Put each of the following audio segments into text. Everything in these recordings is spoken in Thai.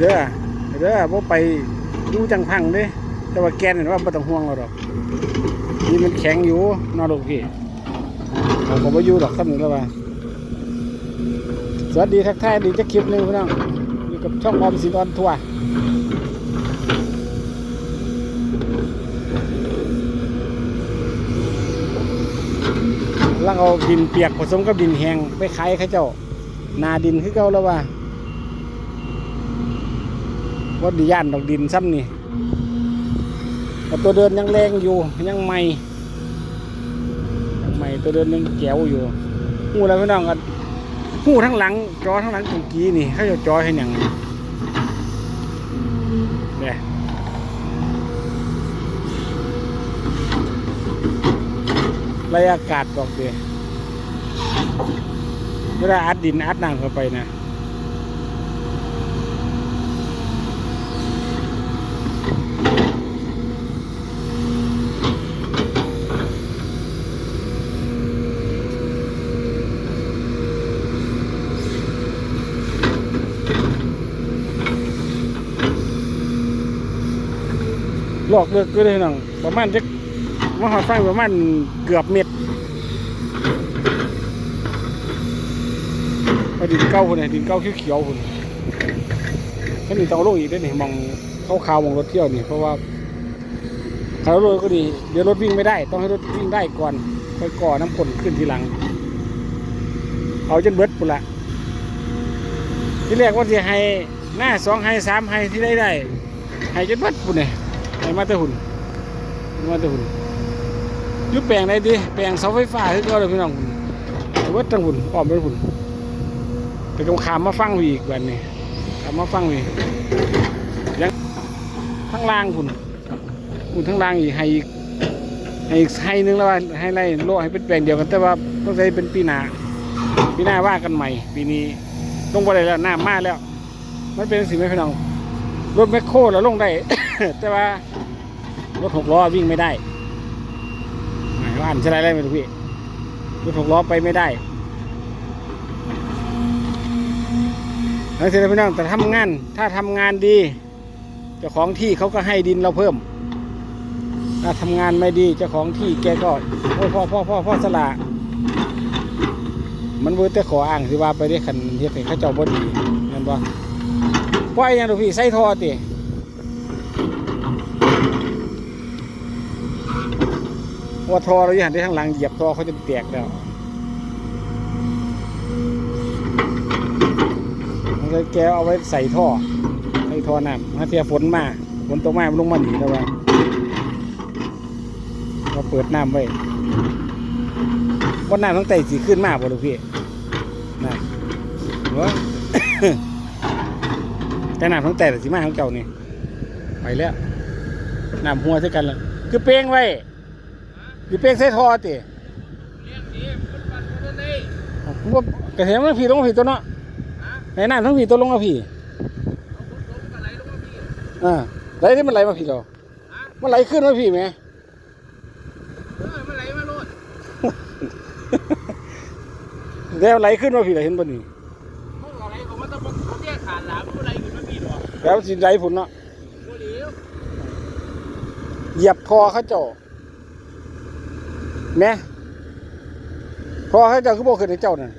เด้อเด้อบ่ไปดูจังพังเด้แต่ว่าแกนเห็นว่าบ่ต้องห่วงเราดอกนี่มันแข็งอยู่นอลูกพี่ผมก็บ่อยู่ดอกซ้ำนี่แล้วว่าสวัสดีทักทายดีจะคลิปหนึงพี่น้องอยู่กับช่องออมสินออนทัวร์แล้วเอาดินเปียกผสมกับดินแห้งไปขายเขาเจ้า นาดินคือเก่าแล้วว่า ว่าดิย่านดอกดินซ้ำนี่แต่ตัวเดินยังแรงอยู่ยังใหม่ยังใหม่ตัวเดินยังแจ๋วอยู่หูแล้วพี่น้องกันหูทั้งหลังจอทั้งหลังตรงกี้นี่เขาจะจอให้หยังเนี่ยระยะอากาศบอกเดียเวลาอัดดินอัดน้ำเข้าไปนะห ลอกเลือกก็เลยน้องประมาณจะมาหอดฟังประมาณเกือบเม็ดไปดินเก้าคนเนี่ยดินเก้าเขียวๆคนแค่นี้ต้องเอาลงอีกได้อนี่มองเข้าขาวมองรถเที่ยวนี่เพราะว่าถ้ารถก็ดีเดี๋ยวรถวิ่งไม่ได้ ต้องให้รถวิ่งได้ก่อนค่อยก่อน้ำฝนขึ้นทีหลัง เอาจนเบิดปุ่นละที่แรกว่าจะให้หน้าสองให้สามให้ที่ได้ได้ให้จนเบิดปุ่นเนี่ย ให้มาแตะหุ่นมาแตะหุ่นยุบแปลงไหนดีแปลงเสาไฟฟ้าคือก็เลยพี่น้องหุ่นให้เบิดทั้งหุ่นอ้อมเป็นหุ่นแต่ก็ขามมาฟังอีกวันนี้ขามมาฟังอีกยังทั้งล่างคุณคุณทั้งล่างอีกให้อีกให้อีกให้นึงแล้วว่าให้ไล่โลให้เป็นแปลงเดียวกันแต่ว่าต้องใช้เป็นปีหน้าปีหน้าว่ากันใหม่ ปีนี้ลงไปได้แล้วหน้ามาแล้ว มันเป็นสิ่งไม่พี่น้องรถแมคโครเราลงได้ แต่ว่า รถหกล้อวิ่งไม่ได้หมายว่าอันใช่ไรไม่รู้พี่รถหกล้อไปไม่ได้นั่นสินะพี่น้องแต่ทำงาน ถ้าทำงานดีเจ้าของที่เขาก็ให้ดินเราเพิ่ม ถ้าทำงานไม่ดีเจ้าของที่แกก็โอ้พ่อพ่อพ่อพ่อสละมันเบื่อแต่ขออ้างสิว่าไปได้ขันเฮ็ดให้เขาเจ้าบ่ดีเห็นบ่ปล่อยยังดูพี่ใส่ท่อติ ว่าท่อเราอย่างที่ข้างหลังเหยียบท่อเขาจะแตกแล้วมันเลยแกเอาไว้ใส่ท่อใส่ท่อน้ำถ้าเทียฝนมาฝนตกมามันลงมาหนีแล้วว่าเราเปิดน้ำไว้ว่าน้ำทั้งไตสีขึ้นมากบ่ลูกพี่น้ำวะแต่น้ำทั้งไตสีมาของเจ้านี่ไปแล้วน้ำหัวใส่กันแล้วคือเป้งไว้ คือเป้งใส่ท่อติว่ากระเทียมมันผีลงมาผีตัวเนาะไหนน้ำทั้งผีตัวลงมาผีอ่าไหลที่มันไหลมาผีเรามันไหลขึ้นมาผีไหมเดี๋ยวไหลขึ้นมาผีเราเห็นบ่นี่แล้วสิไหลผุนเนาะเหยียบคอเขาเจ้า แม่คอเขาเจ้าคือบ่ขึ้นในเจ้านั่น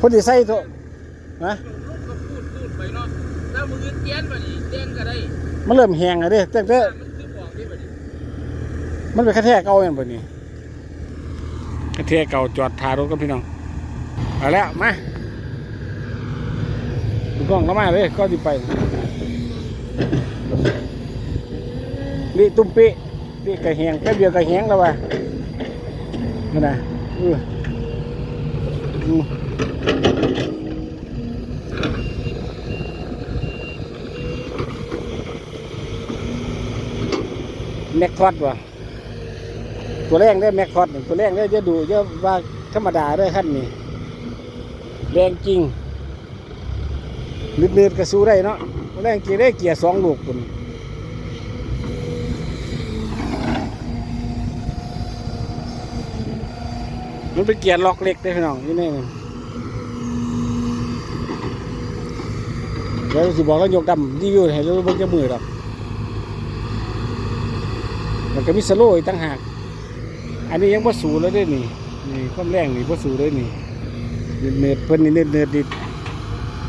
คนที่ใส่ตัวนะแล้วมือเตี้ยนมาดิเตี้ยนก็ได้มันเริ่มแห้งแล้วเด้แต่แต่มันคือบอกที่แบบนี้มันเป็นกระแทกเก่าอย่างแบบนี้กระแทกเก่าจอดทารถกับพี่น้องเอาแล้วมาดูกล้องแล้วมาเลยก็ดีไป นี่ตุ้มปีนี่กระแหงแป๊บเดียวกระแหงแล้ววะนั่นนะเอออืแม็กทอดวะตัวแรงได้แม็กทอดตัวแรงได้จะดูเยอะว่าธรรมดาได้ขั้นนี้แรงจริงนืดๆก็สู้ได้เนาะ แรงเกียร์ได้เกียร์สองลูกคุณมันเป็นเกียร์ล็อกเล็กได้พี่น้องนี่นี่เดี๋ยวสิบอกแล้วยกดำรีวิวให้เราเบิ่งจะมือดอกมันก็มีสโลว์อีกตั้งหาก อันนี้ยังบ่สูแล้วด้อนี่นี่ความแรงนี่บ่สูเลยนี่เนืดๆเพิ่นนี่เนืดๆนี่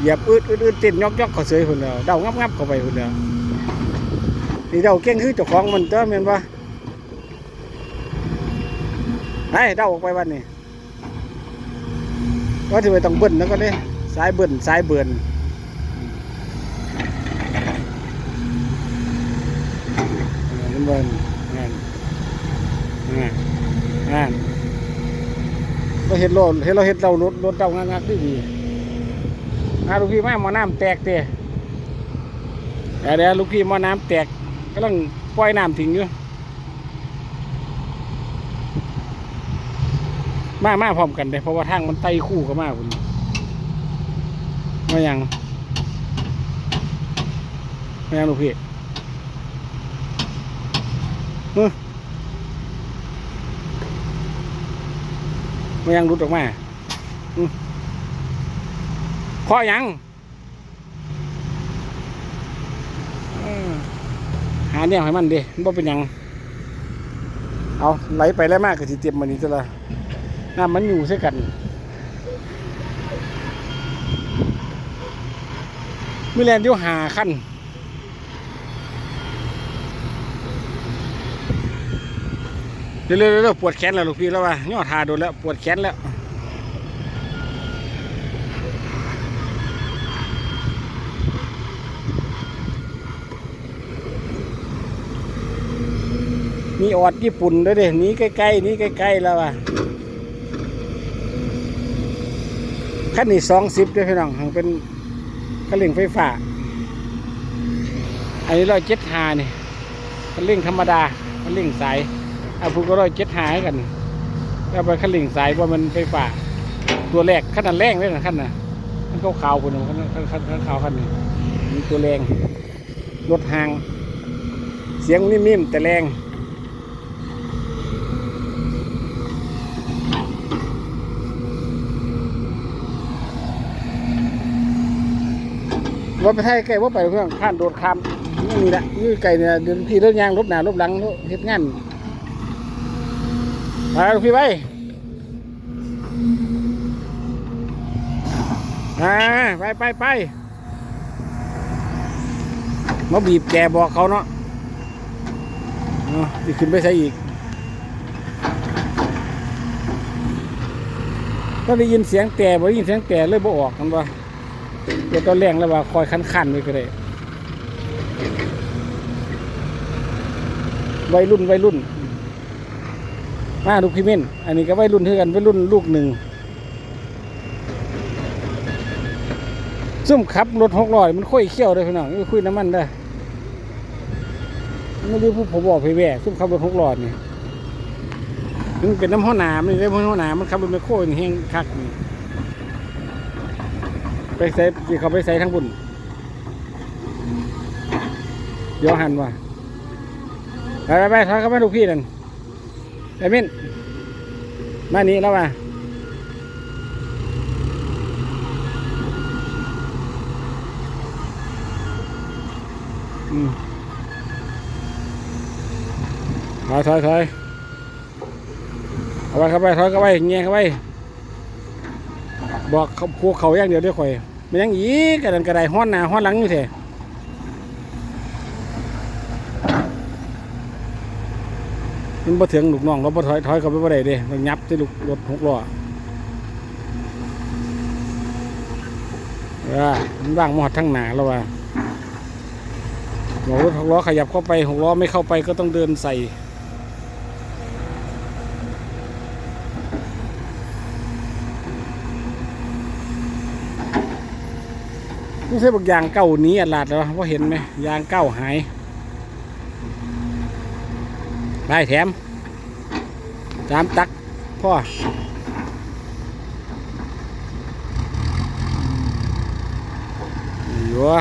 เหยียบอึดอึดอึดเต้นยอกยอกเขาเสยพุ่นแล้วเดางับงับเข้าไปพุ่นแล้วนี่เดาเก่งคือเจ้าของมันเด้อแม่นบ่ไปเดาออกไปวันนี้ว่าสิไปต้องเบิ้ลแล้วก็เด้สายเบิ้ลสายเบิ้ลเออเบิ้ลนั่นอ่าอ่าเราเห็นรถเห็นเราเห็นเรารถรถเดางักๆดีดี อาลูกพี่แม่หมอน้ำแตกเตะเดี๋ยวเดี๋ยวลูกพี่หมอน้ำแตกกำลังปล่อยน้ำทิ้งอยู่มามาพร้อมกันเลยเพราะว่าทางมันไต่คู่กันมากคุณมายังมายังลูกพี่เฮ้ยมันยังรุดออกมาอืม พอยังเออหาเนี่ยให้มันดิมันบ่เป็นหยัง เอาไหลไปแล้วมากก็สิเตรียมมันนี้ซะละน้ำมันอยู่ใช่กันมีแลนเดียวหาขั้นเร็วๆเร็วๆปวดแขนแล้วลูกพี่แล้วว่าย่อทาโดนแล้ว ปวดแขนแล้ว มีออดญี่ปุ่นด้วยเด้หนี้ใกล้ๆนี้ใกล้ๆแล้วว่ะขั้นนี้สองสิบด้วยพี่น้องหังเป็นกระเล่งไฟฟ้า อันนี้ร้อยเจ็ดหานี่กระเล่งธรรมดากระเล่งสายเอาพูก็ร้อยเจ็ดหาให้กันแล้วไปกระเล่งสายว่ามันไฟฟ้า ตัวแรกขั้นนั้นแรงเลยนะขั้นน่ะขั้นขาวๆคนนึงขั้นขั้นขั้นขั้นขาวขั้นนี้มีตัวแรงรถห่าง เสียงนิ่มๆแต่แรง ว่าไปไทยไกลว่าไปเพื่อนข้านโดดคำนี่แหละนี่ไก่เนี่ยเดินพี่เดินยางลบหนาลบหลังเฮ็ดงานไปพี่ไปอ่าไปไปไปมาบีบแกบอกเขาเนาะเนาะที่ขึ้นไปใส่อีกก็ได้ยินเสียงแต่บ่ได้ยินเสียงแต่เลยบ่ออกกันว่า เดี๋ยวตอนแรงแล้วว่าคอยคันคันๆไว้ก็ได้วัยรุ่นวัยรุ่น มาลูกพี่เม่น อันนี้ก็วัยรุ่นเท่ากันวัยรุ่นลูกหนึ่งซุ่มขับรถหกล้อนี่มันค่อยเขี้ยวเลยพี่น้องนี่คุยน้ำมันได้ไม่รู้ผู้ผมบอกพี่แว่ซุ่มขับรถหกล้อนี่มันเป็นน้ำห้อหนามนี่ได้ห้อหนามมันขับรถไมคโครนี่แห้งคักนี่ ไปใส่ที่เขาไปใส่ทั้งบุญเดี๋ยวหันว่าไปไปไปทางเข้ามาลูกพี่นั่นไอ้มินมานี่แล้วมาอืมถอยถอยถอยเอาไปเข้าไปถอยเข้าไปเงี้ยเข้าไป บอกพวกเขาอย่างเดียวด้อข่อยมันยังอีกกระดันกระไดห้อนหน้าห้อนหลังอยู่เถอะมันบ่ถึงลูกน้องเราบ่ถอยถอยเขาไปบ่ได้เด้มันยับที่ลูกรถหกล้อเออมันว่างหมอดทั้งหนาแล้วว่าบอรถหกล้อขยับเข้าไปหกล้อไม่เข้าไปก็ต้องเดินใส่ ไม่ใช่บอกยางเก้าหนี้อัดลาดแล้วว่าเห็นไหมยางเก้าหายได้แถมตามตักพ่ออยู่ว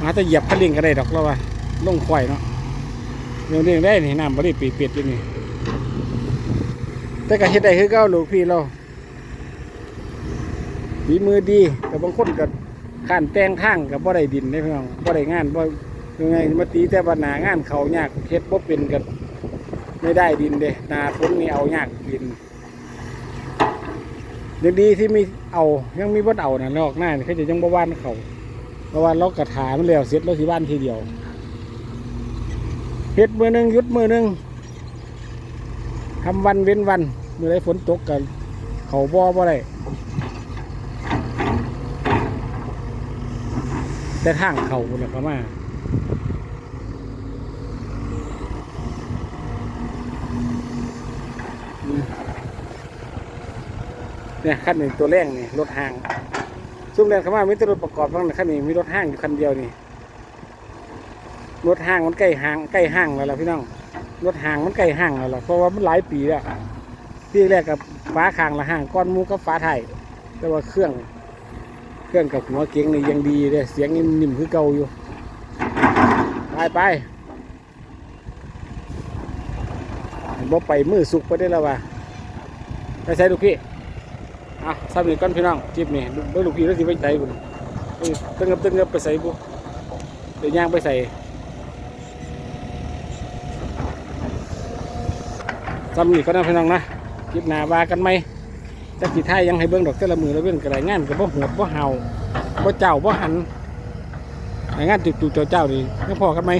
มาแต่เหยียบคันเร่งก็ได้ดอกแล้ววะลงควายเนาะเรื่องเร่งได้นี่น้ำบริปีเปียดอยู่นี่แต่ก็เฮ็ดได้คือเก่าลูกพี่เราฝีมือดีแต่บางคนก็ ข้านแต่งทางกับบ่ได้ดินได้พี่น้องบ่ได้งานบ่ยังไงมาตีแต่ว่าหนางานเขายากเฮ็ดบ่เป็นกันไม่ได้ดินเด้นาฝนนี่เอายากดินยังดีที่มีเอายังมีบ่เอาน่ะลอกหน้าเขาจะยังบ่ว่านเขาเพราะว่าเรากระถามันแล้วเสร็จแล้วสิบ้านทีเดียวเฮ็ดมือหนึงยุดมือหนึงทำวันเว้นวันเมื่อไรฝนตกกัน เขาบ่อบ่ได้ แต่ทางเขาบุญละก็มาเนี่ยขั้นหนึ่งตัวแรงนี่รถห้างซุ่มแรงเขามาไม่ต้องรถประกอบทั้งนั้นขั้นนี้มีรถห้างอยู่คันเดียวนี่รถห้างมันใกล้ห้างใกล้ห้างแล้วล่ะพี่น้องรถห่างมันใกล้ห่างแล้วล่ะเพราะว่ามันหลายปีแล้วที่แรกกับฟ้าคางละห่างก้อนมูกับฟ้าไทยแต่ว่าเครื่อง เครื่องกับหัวเก๋งนี่ยังดีเลยเสียงนี่นิ่มคือเก่าอยู่ ไปไปบ่ไปมือสุกไปได้แล้วว่ะไปใส่ลูกพี่อะสามีก้อนพี่น้องจิบนี่ด้วยลูกพี่แล้วสิไปใส่บุญเอ้งกับตึ้งกับไปใส่บุเดี๋ยวย่างไปใส่ซ้ำนี่ก็น่าพี่น้องนะคลิปหน้าว่ากันไหม จักสิท้ายยังให้เบิ้งดอกแต่ละมือแล้วเบิ้งกระไรงานกับบ่หัวดบ่เห่าบ่เจ้าบ่หันงานจุดๆเจ้าๆนี่ไม่พอกันไหม